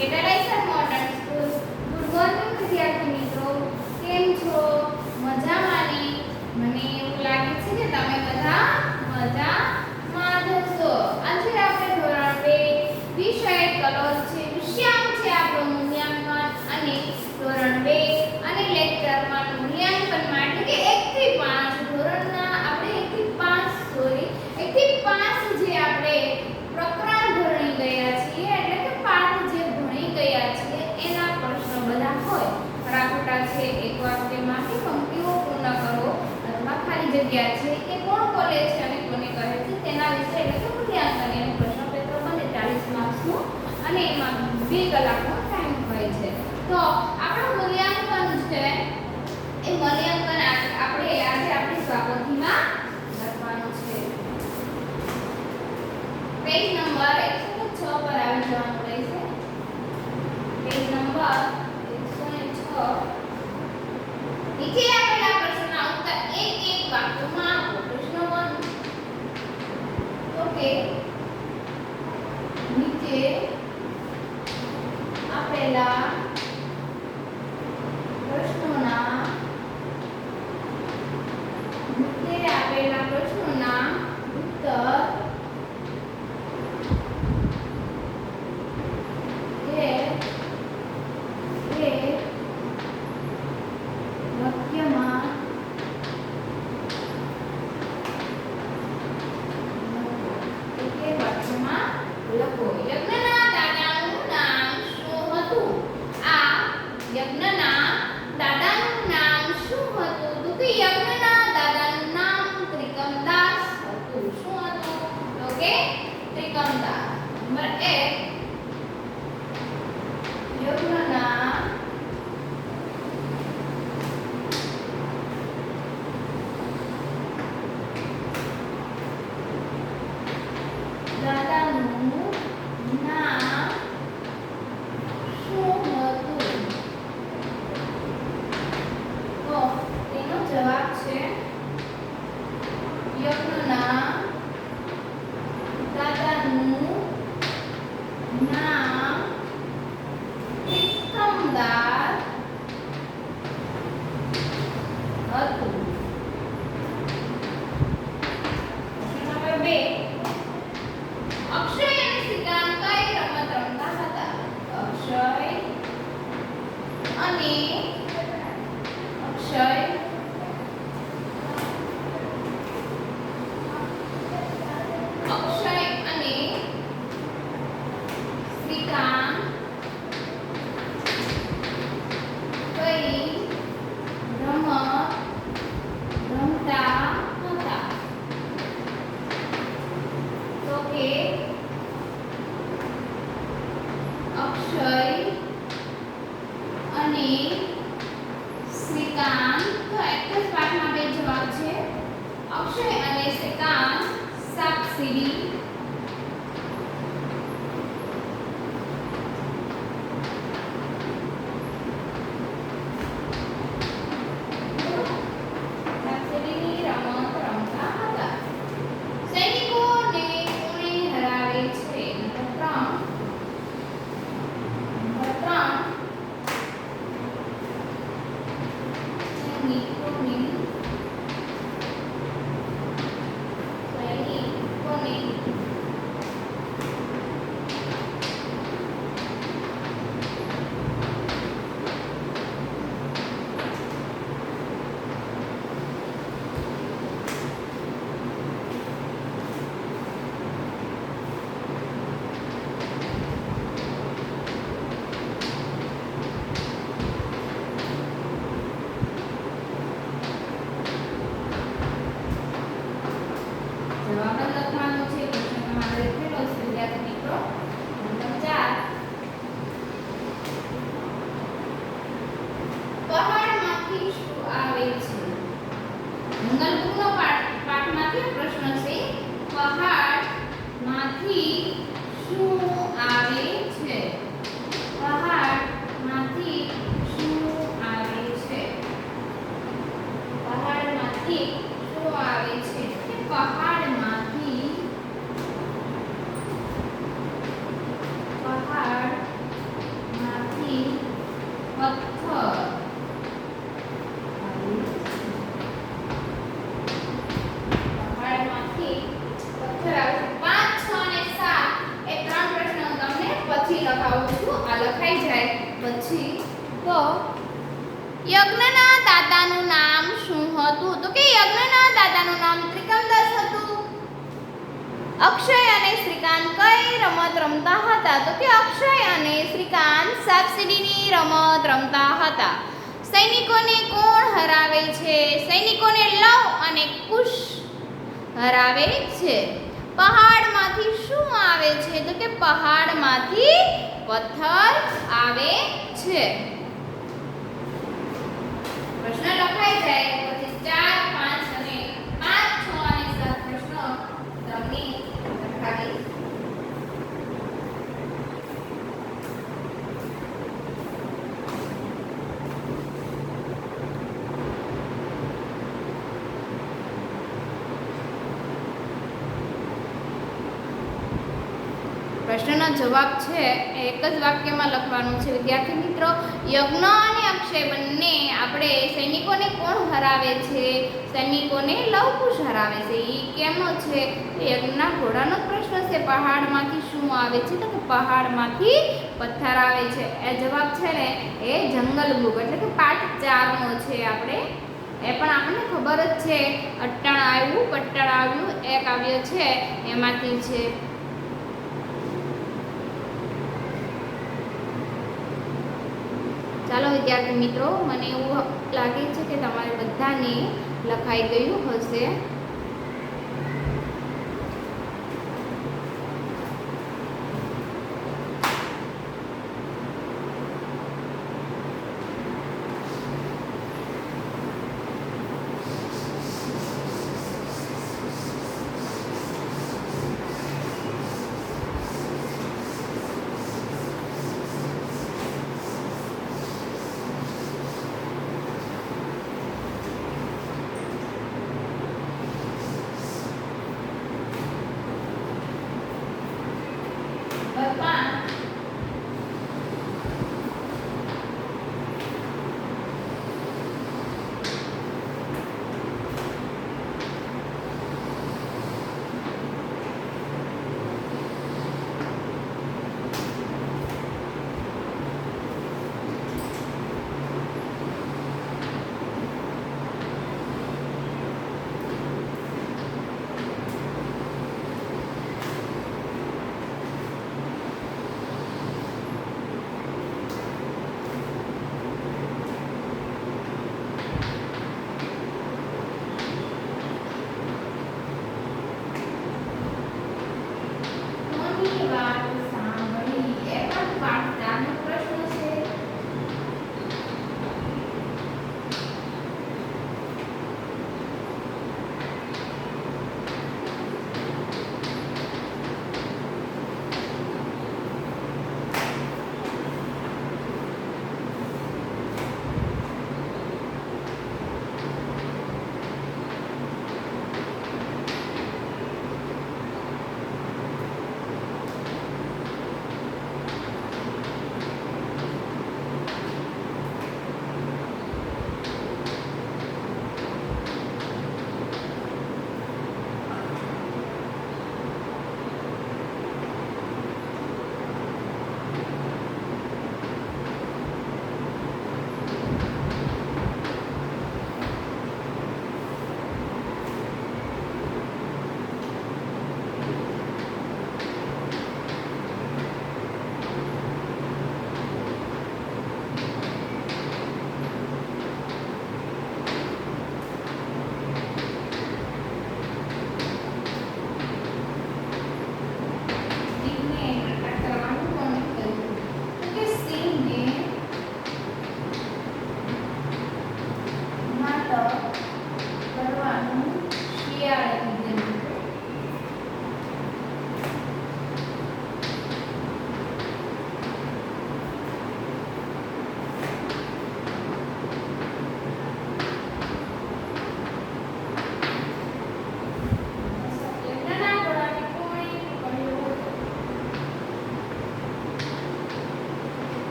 Generalize જગ્યા છે, એ કોણ ખોલે છે અને કોને કહે છે, તેના વિશે એટલે કે ધ્યાન કરી એનું પ્રશ્નપત્ર બને ચાલીસ માર્ક્સનું અને એમાં બે કલાકનો ટાઈમ હોય છે. તો આપણું મૂલ્યાંકન છે, એ મૂલ્યાંકન આપણે આજે આપણી સ્વાગતીમાં લખવાનું છે. પેજ નંબર એકસો છ પર આવી જવાનું રહેશે. પેજ નંબર એકસો છ. નીચે આપણે વાક્યોમાં આપો પ્રશ્ન 1 તો કે હતા. સૈનિકોને કોણ હરાવે છે? સૈનિકોને લવ અને કુશ હરાવે છે. પહાડમાંથી શું આવે છે? તો કે પહાડમાંથી પથ્થર આવે છે. પ્રશ્ન લખાઈ જાય. પછી ચાર પાંચ અને પાંચ છ અને સાત પ્રશ્નો તમને લખાવીશ પ્રશ્નનો જવાબ છે એક જ વાક્યમાં લખવાનું છે. વિદ્યાર્થી મિત્રો, યજ્ઞ અને અક્ષય બંને આપણે સૈનિકોને કોણ હરાવે છે? સૈનિકોને લવકુશ હરાવે છે. એ કેમનો છે? યજ્ઞના ઘોડાનો પ્રશ્ન છે. પહાડમાંથી શું આવે છે? તો પહાડમાંથી પથ્થર આવે છે. એ જવાબ છે ને, એ જંગલ બુક એટલે કે પાઠ ચારનો છે આપણે. એ પણ આપણને ખબર જ છે. અટ્ટણ આવ્યું, પટ્ટણ આવ્યું, એક આવ્યો છે. એમાંથી છે ચાલો વિદ્યાર્થી મિત્રો મને એવું લાગે છે કે તમારે બધાને લખાઈ ગયું હશે. Opa!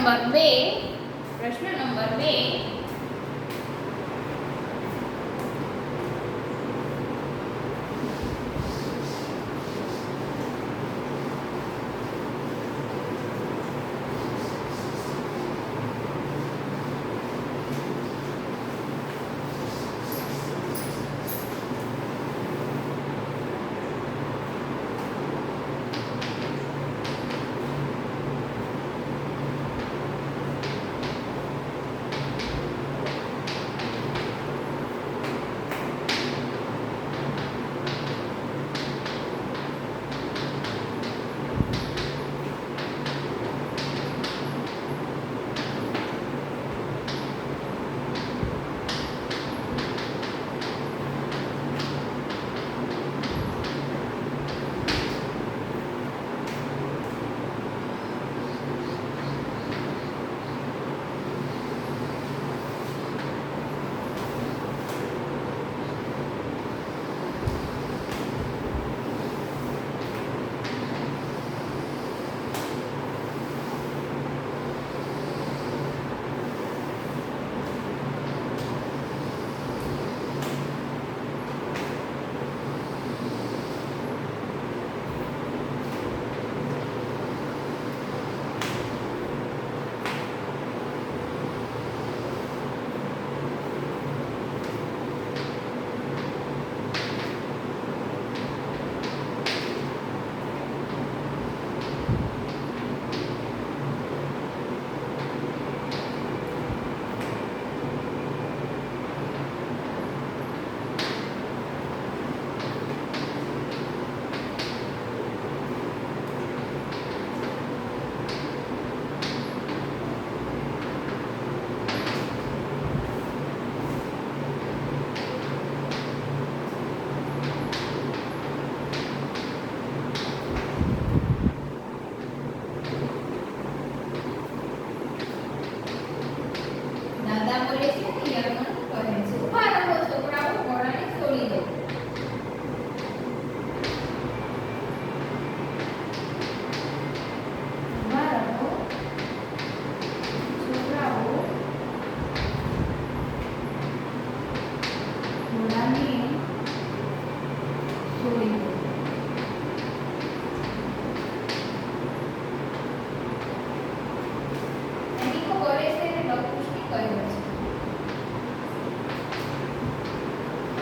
નંબર બે પ્રશ્ન નંબર બે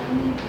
છે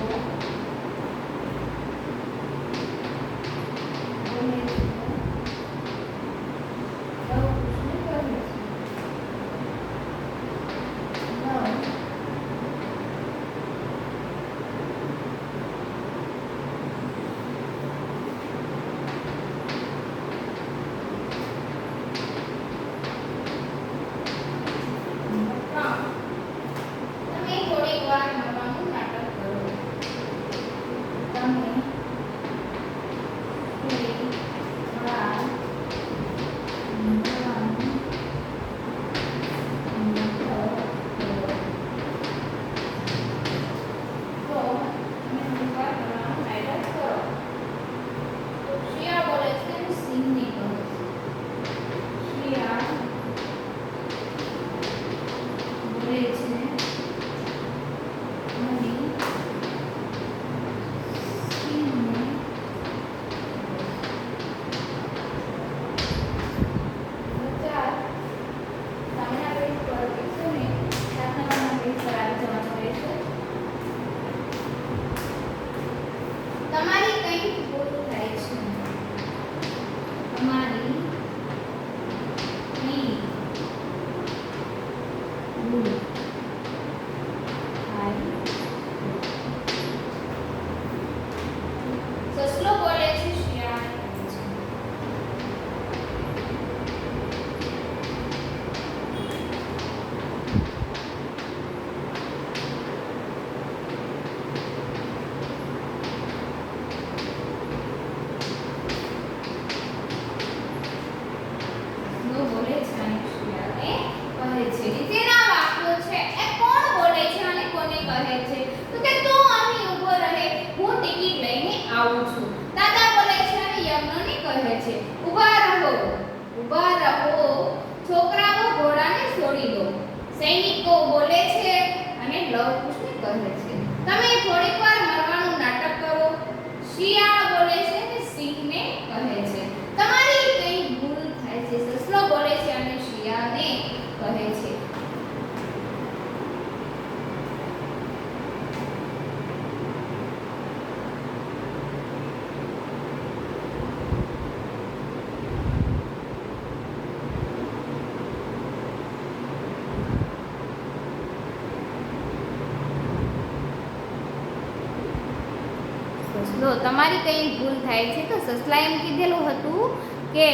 સસલો તમારી કઈ ભૂલ થાય છે તો સસલા એમ કીધેલું હતું કે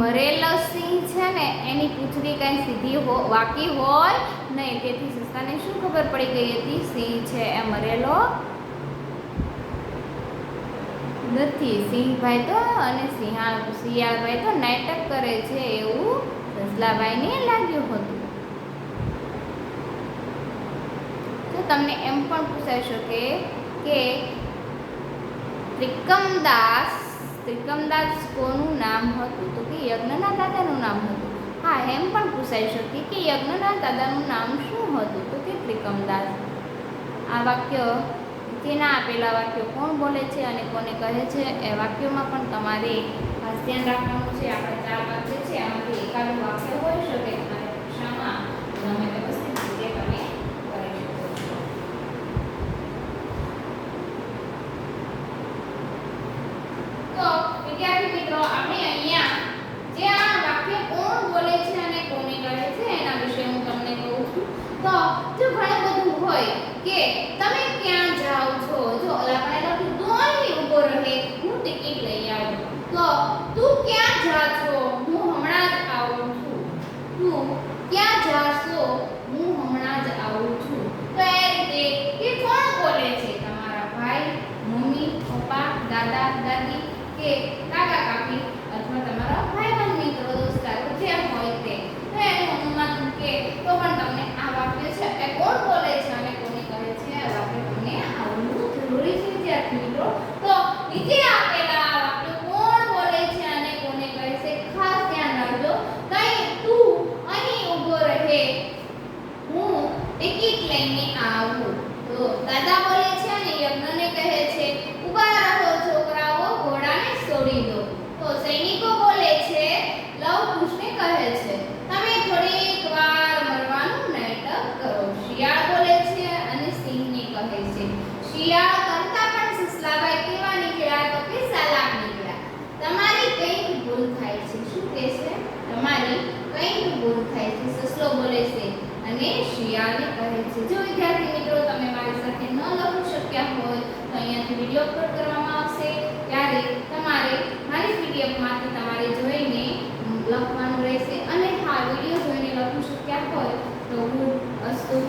મરેલો સિંહ છે ને, એની પૂંછડી કઈ સીધી હો, વાકી હોય નહીં. તેથી સસલાને શું ખબર પડી ગઈ હતી? સિંહ છે, એ મરેલો નથી. સિંહભાઈ તો અને સિંહા શિયાળભાઈ તો નાટક કરે છે એવું સસલાભાઈને લાગ્યું હતું. તો તમને એમ પણ પૂછાઈ શકે કે ત્રિકમદાસ ત્રિકમદાસ કોનું નામ હતું? તો કે યજ્ઞના દાદાનું નામ હતું. હા, એમ પણ પૂછાઈ શકે કે યજ્ઞના દાદાનું નામ શું હતું? તો કે ત્રિકમદાસ. આ વાક્ય તેના આપેલા વાક્યો કોણ બોલે છે અને કોને કહે છે? એ વાક્યોમાં પણ તમારે ખાસ ધ્યાન રાખવાનું છે. આ ચાર વાક્ય છે. આમાંથી એકાદું વાક્ય હોઈ શકે તમારી પરીક્ષામાં તમે વ્યવસ્થિત રીતે તમે કરી શકો છો તો વિદ્યાર્થી મિત્રો આપણે અહીંયા જે આ વાક્ય કોણ બોલે છે અને કોને કહે છે એના વિશે હું તમને કહું છું તો જો ઘણું બધું હોય કે તમે ક્યાં જાઓ છો જો ઓલા આપણે લખ્યું તું અહીં ઊભો રહે હું ટિકિટ લઈ આવું તો તું ક્યાં જા છો હું હમણાં જ આવું છું તું ક્યાં જાશો હું હમણાં જ આવું છું તો એ રીતે કે કોણ બોલે છે તમારા ભાઈ મમ્મી પપ્પા દાદા દાદી કે કાકા કાકી અથવા તમારા ભાઈબંધ મિત્રો દોસ્તારો જે હોય તે તો એનું અનુમાન કે તો પણ તમને આ વાક્ય છે એ કોણ બોલે છે અને કોને કહે છે આ વાક્ય તમને આવડવું જરૂરી છે વિદ્યાર્થી મિત્રો તો નીચે આપેલા આ વાક્ય કોણ બોલે છે અને કોને કહે છે ખાસ ધ્યાન રાખજો કઈ તું અહીં ઊભો રહે હું ટિકિટ લઈને આવું તો દાદા બોલે છે અને યજ્ઞને કહે છે ઊભા રહો છોકરાઓ ઘોડાને છોડી દો તો સૈનિકો બોલે છે લવ કુશને કહે છે તમે થોડીક વાર મરવાનું નાટક કરો શિયાળ બોલે છે અને સિંહને કહે છે શિયાળ કરતા પણ સસલાભાઈ કેવા નીકળ્યા તો કે ચાલાક નીકળ્યા તમારી કંઈક ભૂલ થાય છે શું કહે છે તમારી કંઈક ભૂલ થાય છે સસલો બોલે છે અને શિયાળને કહે છે. જો વિદ્યાર્થી મિત્રો, તમે મારી સાથે ન લખી શક્યા હોય, તો અહીંયાથી વીડિયો અપલોડ કરવામાં આવશે. ત્યારે તમારે મારી પીડીએફમાંથી તમારે જોઈને લખવાનું રહેશે. અને હા વીડિયો જોઈને લખી શક્યા હોય, તો હું અસ્તુ